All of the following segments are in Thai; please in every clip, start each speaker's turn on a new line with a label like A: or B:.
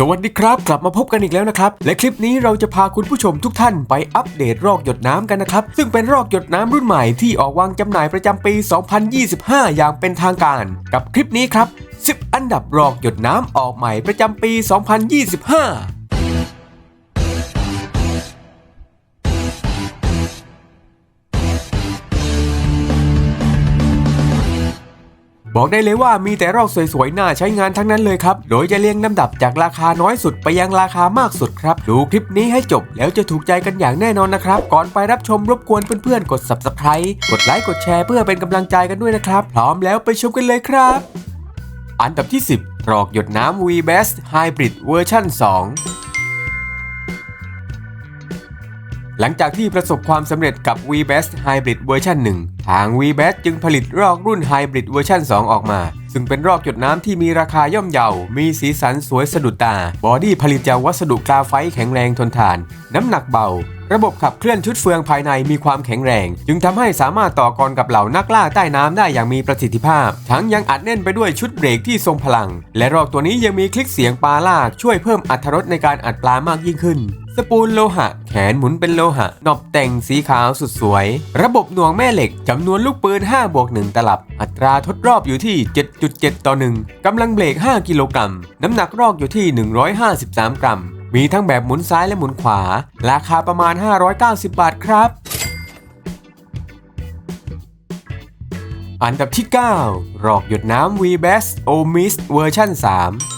A: สวัสดีครับ กลับมาพบกันอีกแล้วนะครับ และคลิปนี้เราจะพาคุณผู้ชมทุกท่านไปอัปเดตรอกหยดน้ำกันนะครับ ซึ่งเป็นรอกหยดน้ำรุ่นใหม่ที่ออกวางจำหน่ายประจำปี 2025 อย่างเป็นทางการ กับคลิปนี้ครับ 10 อันดับรอกหยดน้ำออกใหม่ประจำปี 2025 บอกได้เลยว่ามีแต่รอกสวยๆน่าใช้งานทั้งนั้นเลยครับ โดยจะเรียงลำดับจากราคาน้อยสุดไปยังราคามากสุดครับ ดูคลิปนี้ให้จบแล้วจะถูกใจกันอย่างแน่นอนนะครับ ก่อนไปรับชมรบกวนเพื่อนๆ กด subscribe กดไลค์กดแชร์เพื่อเป็นกำลังใจกันด้วยนะครับ พร้อมแล้วไปชมกันเลยครับ อันดับที่ 10 รอกหยดน้ำ V Best Hybrid เวอร์ชัน2 หลังจากที่ประสบความสำเร็จกับ V Best Hybrid เวอร์ชัน1 ทาง V Best จึงผลิตรอกรุ่น Hybrid เวอร์ชัน2 ออกมา ซึ่งเป็นรอกหยดน้ำที่มีราคาย่อมเยา มีสีสันสวยสะดุดตา บอดี้ผลิตจากวัสดุกราไฟต์แข็งแรงทนทาน น้ำหนักเบา ระบบขับเคลื่อนชุดเฟืองภายในมีความแข็งแรง จึงทำให้สามารถต่อกรกับเหล่านักล่าใต้น้ำได้อย่างมีประสิทธิภาพ ทั้งยังอัดแน่นไปด้วยชุดเบรกที่ทรงพลัง และรอกตัวนี้ยังมีคลิกเสียงปลาลากช่วยเพิ่มอรรถรสในการอัดปลามากยิ่งขึ้น สปูลโลหะ แขนหมุนเป็นโลหะ นอบแต่งสีขาวสุดสวย ระบบหน่วงแม่เหล็กจำนวนลูกปืน5บวก1ตลับ อัตราทดรอบอยู่ที่ 7.7 ต่อ 1 กำลังเบรก 5 กิโลกรัม น้ำหนักรอกอยู่ที่ 153 กรัม มีทั้งแบบหมุนซ้ายและหมุนขวา ราคาประมาณ 590 บาทครับอันดับที่ 9 รอกหยดน้ำ V Best O m i s เวอร์ชัน3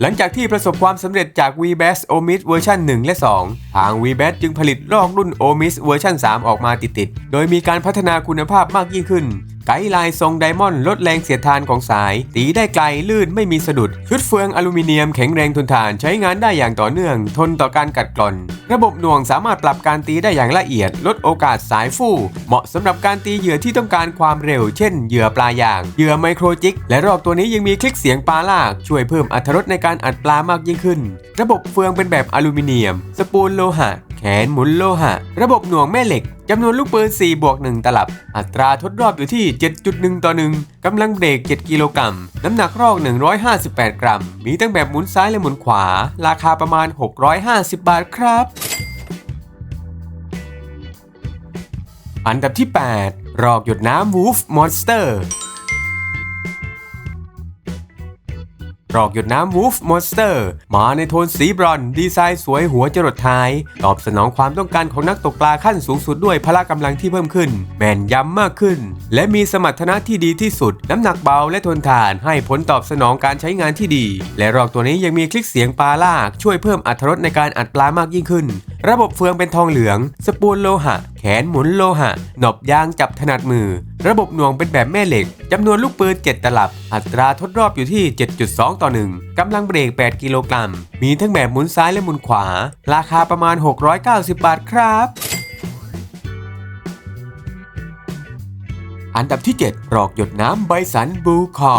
A: หลังจากที่ประสบความสำเร็จจาก v b a s o m i s เวอร์ชัน1 และ 2 ทาง v b a s จึงผลิตลอกรุ่น o m i s เวอร์ชัน3 ออกมาติดๆ โดยมีการพัฒนาคุณภาพมากยิ่งขึ้น ไกด์ไลน์ทรงไดมอนด์ลดแรงเสียดทานของสาย ตีได้ไกลลื่นไม่มีสะดุด ชุดเฟืองอลูมิเนียมแข็งแรงทนทานใช้งานได้อย่างต่อเนื่อง ทนต่อการกัดกร่อน ระบบหน่วงสามารถปรับการตีได้อย่างละเอียด ลดโอกาสสายฟู่ เหมาะสำหรับการตีเหยื่อที่ต้องการความเร็ว เช่นเหยื่อปลายาง เหยื่อไมโครจิก และรอบตัวนี้ยังมีคลิกเสียงปลาลาก ช่วยเพิ่มอรรถรสในการอัดปลามากยิ่งขึ้น ระบบเฟืองเป็นแบบอลูมิเนียม สปูลโลหะ แขนหมุนโลหะ ระบบหน่วงแม่เหล็กจำนวนลูกปืน 4 บวก 1 ตลับ อัตราทดรอบอยู่ที่ 7.1 ต่อ 1 กำลังเบรก 7 กิโลกรัม น้ำหนักรอก 158 กรัม มีทั้งแบบหมุนซ้ายและหมุนขวา ราคาประมาณ 650 บาทครับ อันดับที่ 8 รอกหยดน้ำ Wolf Monster ร รอกหยดน้ำ Wolf Monster มาในโทนสีบรอนซ์ดีไซน์สวยหัวจรดท้าย ตอบสนองความต้องการของนักตกปลาขั้นสูงสุดด้วยพละกำลังที่เพิ่มขึ้น แม่นยำมากขึ้น และมีสมรรถนะที่ดีที่สุด น้ำหนักเบาและทนทานให้ผลตอบสนองการใช้งานที่ดี และรอกตัวนี้ยังมีคลิกเสียงปลาลากช่วยเพิ่มอรรถรสในการอัดปลามากยิ่งขึ้น ระบบเฟืองเป็นทองเหลือง สปูลโลหะ แขนหมุนโลหะ หนอบยางจับถนัดมือ ระบบหน่วงเป็นแบบแม่เหล็กจำนวนลูกปืน 7 ตลับ อัตราทดรอบอยู่ที่ 7.2 ต่อ 1กำลังเบรก 8 กิโลกรัม มีทั้งแบบหมุนซ้ายและหมุนขวา ราคาประมาณ 690 บาทครับอันดับที่ 7 รอกหยดน้ำไบสันบูคอ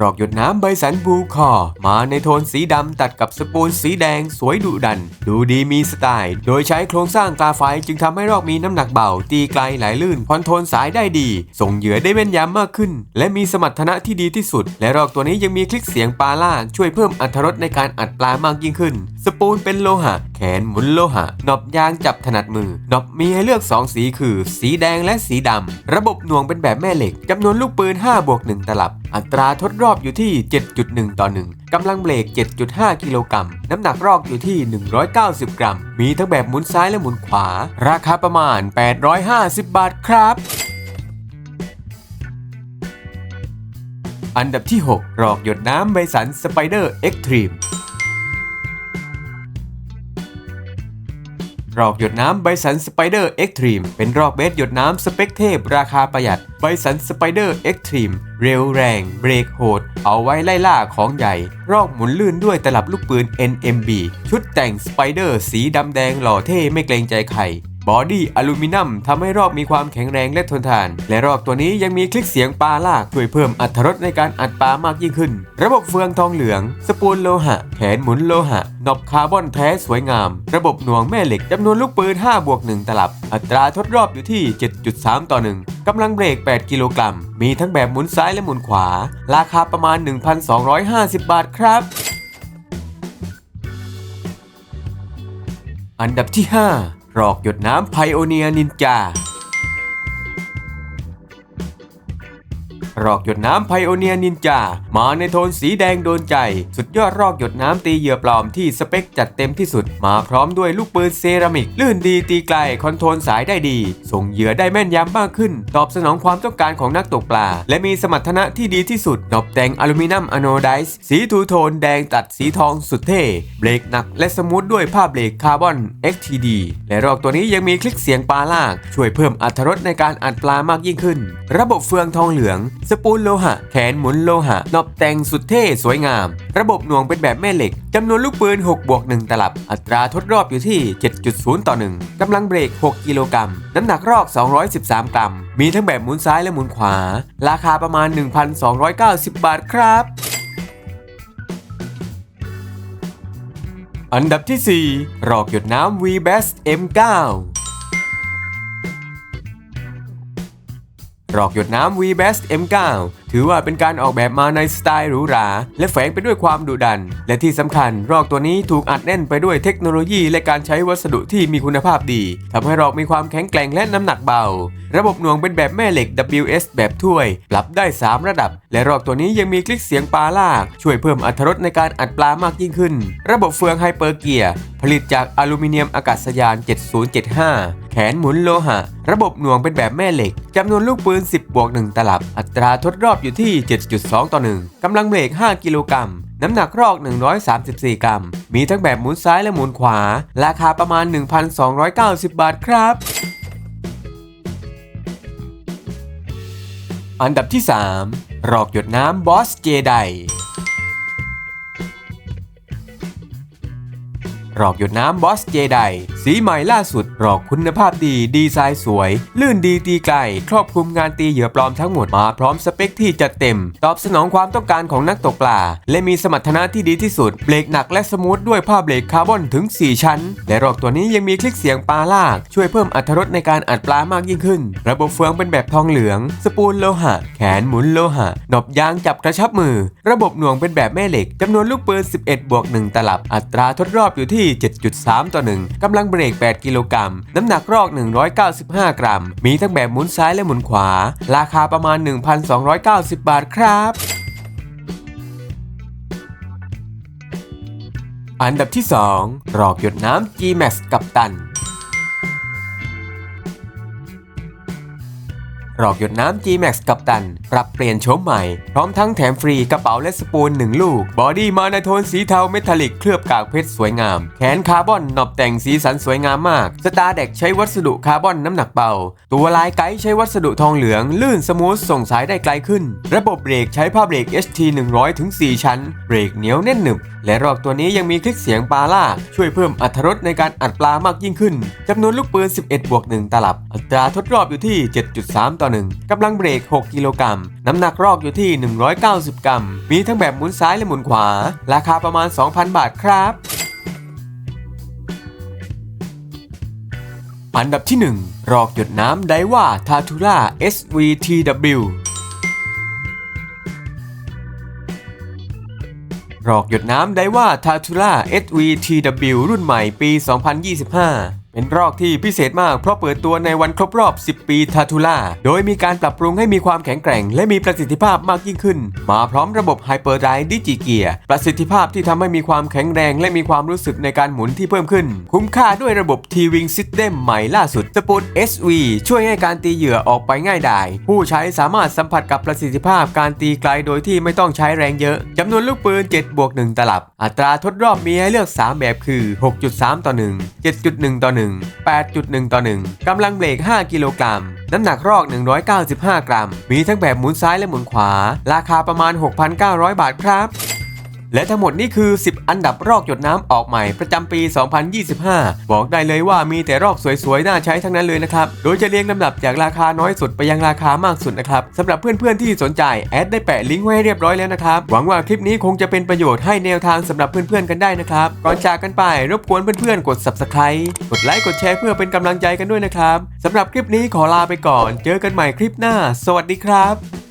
A: รอกหยดน้ำใบสันบูคอ มาในโทนสีดำตัดกับสปูลสีแดงสวยดุดัน ดูดีมีสไตล์ โดยใช้โครงสร้างกาไฟจึงทำให้รอกมีน้ำหนักเบา ตีไกลไหลลื่นคอนโทรลสายได้ดี ส่งเหยื่อได้แม่นยำมากขึ้น และมีสมรรถนะที่ดีที่สุด และรอกตัวนี้ยังมีคลิกเสียงปลาล่าช่วยเพิ่มอรรถรสในการอัดปลามากยิ่งขึ้น สปูลเป็นโลหะ แขนหมุนโลหะหนอบยางจับถนัดมือหนอบมีให้เลือก 2 สีคือ สีแดงและสีดำระบบหน่วงเป็นแบบแม่เหล็กจำนวนลูกปืน5บวก1ตลับ อัตราทดรอบอยู่ที่ 7.1 ต่อ 1 กำลังเบรก 7.5 กิโลกรัม น้ำหนักรอกอยู่ที่ 190 กรัม มีทั้งแบบหมุนซ้ายและหมุนขวา ราคาประมาณ 850 บาทครับอันดับที่ 6 รอกหยดน้ำใบสันสไปเดอร์เอ็กตรีม รอกหยดน้ำไบสันสไปเดอร์เอ็กตรีมเป็นรอกเบสหยดน้ำสเปกเทพ ราคาประหยัดไบสันสไปเดอร์เอ็กตรีมเร็วแรง เบรกโหด เอาไว้ไล่ล่าของใหญ่ รอกหมุนลื่นด้วยตลับลูกปืน NMB ชุดแต่งสไปเดอร์สีดำแดงหล่อเท่ไม่เกรงใจใคร บอดี้อลูมิเนียมทำให้รอกมีความแข็งแรงและทนทาน และรอกตัวนี้ยังมีคลิกเสียงปลาลากช่วยเพิ่มอรรรสในการอัดปลามากยิ่งขึ้น ระบบเฟืองทองเหลือง สปูลโลหะ แขนหมุนโลหะนอบคาร์บอนแท้สวยงาม ระบบหน่วงแม่เหล็กจำนวนลูกปืน5บวก1ตลับ อัตราทดรอบอยู่ที่ 7.3 ต่อ 1 กำลังเบรก 8 กิโลกรัม มีทั้งแบบหมุนซ้ายและหมุนขวา ราคาประมาณ 1,250 บาทครับอันดับที่ 5 รอกหยดน้ำไพโอเนียนินจา รอกหยดน้ำไพโอเนียนินจามาในโทนสีแดงโดนใจ สุดยอดรอกหยดน้ำตีเหยื่อปลอมที่สเปคจัดเต็มที่สุด มาพร้อมด้วยลูกปืนเซรามิก ลื่นดีตีไกลคอนโทรลสายได้ดี ส่งเหยื่อได้แม่นยำมากขึ้น ตอบสนองความต้องการของนักตกปลา และมีสมรรถนะที่ดีที่สุดนอบแต่งอลูมิเนียมอะโนไดซ์สีทูโทนแดงตัดสีทองสุดเท่เบรกหนักและสมูทด้วยผ้าเบรกคาร์บอน XTD และรอกตัวนี้ยังมีคลิกเสียงปลาลาก ช่วยเพิ่มอรรถรสในการอัดปลามากยิ่งขึ้น ระบบเฟืองทองเหลืองสปูลโลหะ แขนหมุนโลหะนอบแต่งสุดเท่สวยงาม ระบบหน่วงเป็นแบบแม่เหล็กจำนวนลูกปืน 6 บวก 1 ตลับ อัตราทดรอบอยู่ที่ 7.0 ต่อ 1กำลังเบรก 6 กิโลกรัม น้ำหนักรอก 213 กรัม มีทั้งแบบหมุนซ้ายและหมุนขวา ราคาประมาณ 1,290 บาทครับอันดับที่ 4 รอกหยดน้ำ V Best M9 รอกหยดน้ำ V Best M9 ถือว่าเป็นการออกแบบมาในสไตล์หรูหรา และแฝงไปด้วยความดุดัน และที่สำคัญรอกตัวนี้ถูกอัดแน่นไปด้วยเทคโนโลยีและการใช้วัสดุที่มีคุณภาพดีทำให้รอกมีความแข็งแกร่งและน้ำหนักเบา ระบบหน่วงเป็นแบบแม่เหล็ก WS แบบถ้วย ปรับได้ 3 ระดับ และรอกตัวนี้ยังมีคลิกเสียงปลาลาก ช่วยเพิ่มอรรถรสในการอัดปลามากยิ่งขึ้น ระบบเฟืองไฮเปอร์เกียร์ผลิตจากอลูมิเนียมอากาศยาน 7075 แขนหมุนโลหะ ระบบหน่วงเป็นแบบแม่เหล็กจำนวนลูกปืน 10บวก1ตลับ อัตราทดรอบอยู่ที่ 7.2 ต่อ 1กำลังเบรก 5 กิโลกรัมน้ำหนักรอก 134 กรัม มีทั้งแบบหมุนซ้ายและหมุนขวา ราคาประมาณ 1,290 บาทครับ อันดับที่ 3 รอกหยดน้ำบอสเจได รอกหยดน้ำบอสเจไดสีใหม่ล่าสุดรอกคุณภาพดี ดีไซน์สวย ลื่นดีตีไกล ครอบคลุมงานตีเหยื่อปลอมทั้งหมดมาพร้อมสเปคที่จัดเต็ม ตอบสนองความต้องการของนักตกปลา และมีสมรรถนะที่ดีที่สุด เบรกหนักและสมูทด้วยผ้าเบรกคาร์บอนถึง 4 ชั้น และรอกตัวนี้ยังมีคลิกเสียงปลาลาก ช่วยเพิ่มอรรถรสในการอัดปลามากยิ่งขึ้น ระบบเฟืองเป็นแบบทองเหลือง สปูลโลหะ แขนหมุนโลหะหนอบยางจับกระชับมือ ระบบหน่วงเป็นแบบแม่เหล็กจำนวนลูกปืน 11บวก1ตลับ อัตราทดรอบอยู่ที่7.3 ต่อ 1 กำลังเบรก 8 กิโลกรัม น้ำหนักรอก 195 กรัม มีทั้งแบบหมุนซ้ายและหมุนขวา ราคาประมาณ 1,290 บาทครับอันดับที่ 2 รอกหยดน้ำ G-Max กับตัน รอกหยดน้ำ G-Max กับตัน ปรับเปลี่ยนโฉมใหม่ พร้อมทั้งแถมฟรีกระเป๋าและสปูล1ลูก บอดี้มาในโทนสีเทาเมทัลลิกเคลือบกากเพชรสวยงาม แขนคาร์บอนหนอบแต่งสีสันสวยงามมาก สตาร์เด็กใช้วัสดุคาร์บอนน้ำหนักเบา ตัวลายไกด์ใช้วัสดุทองเหลือง ลื่นสมูทส่งสายได้ไกลขึ้น ระบบเบรกใช้ผ้าเบรก HT 100ถึง4ชั้น เบรกเหนียวแน่นหนึบและรอกตัวนี้ยังมีคลิกเสียงปลาล่ากช่วยเพิ่มอรรถรสในการอัดปลามากยิ่งขึ้นจำนวนลูกปืน 11 บวก 1 ตลับ อัตราทดรอบอยู่ที่ 7.3 ต่อ 1กำลังเบรก 6 กิโลกรัม น้ำหนักรอกอยู่ที่ 190 กรัม มีทั้งแบบหมุนซ้ายและหมุนขวา ราคาประมาณ 2,000 บาทครับอันดับที่ 1 รอกหยดน้ำไดว่าทาทูล่า SVTW รอกหยดน้ำไดว่าทาทูล่า SVTW รุ่นใหม่ปี 2025 เป็นรอกที่พิเศษมากเพราะเปิดตัวในวันครบรอบ 10 ปีทาทูล่า โดยมีการปรับปรุงให้มีความแข็งแกร่ง และมีประสิทธิภาพมากยิ่งขึ้น มาพร้อมระบบ Hyper Drive Digi Gear ประสิทธิภาพที่ทำให้มีความแข็งแรง และมีความรู้สึกในการหมุนที่เพิ่มขึ้น คุ้มค่าด้วยระบบ T-Wing System ใหม่ล่าสุด Sport SV ช่วยให้การตีเหยื่อออกไปง่ายดายผู้ใช้สามารถสัมผัสกับประสิทธิภาพการตีไกลโดยที่ไม่ต้องใช้แรงเยอะจำนวนลูกปืน7บวก1ตลับ อัตราทดรอบมีให้เลือก 3 แบบคือ 6.3 ต่อ 1 7.1 ต่อ 1 8.1 ต่อ 1 กำลังเบรก 5 กิโลกรัม น้ำหนักรอก 195 กรัม มีทั้งแบบหมุนซ้ายและหมุนขวา ราคาประมาณ 6,900 บาทครับ และทั้งหมดนี่คือ 10 อันดับรอกหยดน้ำออกใหม่ประจำปี 2025 บอกได้เลยว่ามีแต่รอกสวยๆ น่าใช้ทั้งนั้นเลยนะครับ โดยจะเรียงลำดับจากราคาน้อยสุดไปยังราคามากสุดนะครับสำหรับเพื่อนๆที่สนใจแอดได้แปะลิงก์ไว้ให้เรียบร้อยแล้วนะครับ หวังว่าคลิปนี้คงจะเป็นประโยชน์ให้แนวทางสำหรับเพื่อนๆกันได้นะครับ ก่อนจากกันไปรบกวนเพื่อนๆกด subscribe กดไลค์กดแชร์เพื่อเป็นกำลังใจกันด้วยนะครับสำหรับคลิปนี้ขอลาไปก่อน เจอกันใหม่คลิปหน้า สวัสดีครับ